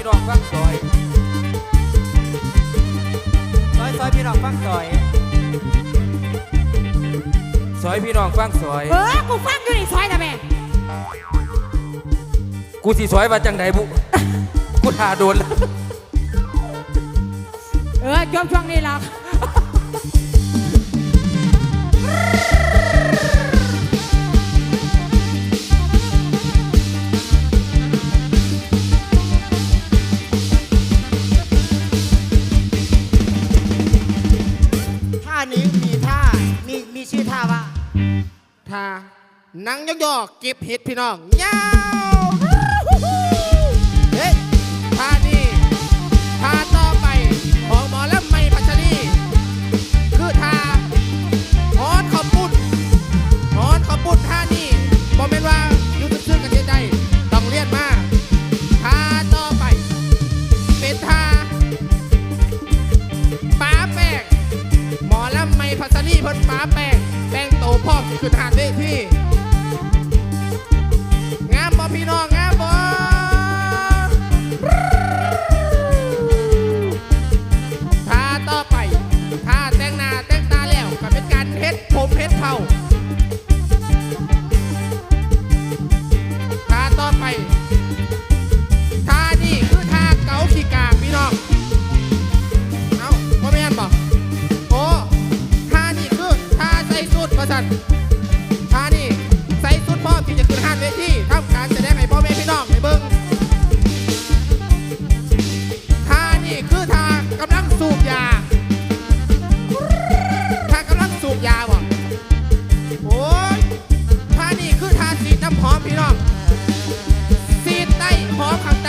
พี่น้องฟังซอยซอยซอยพี่น้องฟังซอยซอยพี่น้องฟังซอย เออ กูฟังอยู่ในซอยแต่แม่กูสิซอยว่าจังไดบุกูท่าโดน เออจบช่วงนี้หรอก ท่านังยอกๆเก็บเห็ดพี่น้องยาวเฮ้ยท่านี้ท่าต่อไปของหมอลำไม่พัชรีคือท่าฮอนขอบปุ้นฮอนขอบปุ้นท่านี้บอกเป็นว่าอยู่ซื่อๆกันได้ต้องเรียนมาท่าต่อไป เป็นท่าป้าแป้งหมอลำไม่พัสลีเพิ่นป้าแป้ง พร้อมขึ้นหานเวที นชานี่ใส่สุดพร้อมที่จะขึ้นห้านเวทีทำการแสดงให้พ่อแม่พี่น้องในเบิ้งทานี่คือทากำลังสูบยาทากำลังสูบยาบ่โอ้ยทานี่คือทาสีน้ำหอมพี่น้องสีใต้หอมข้าง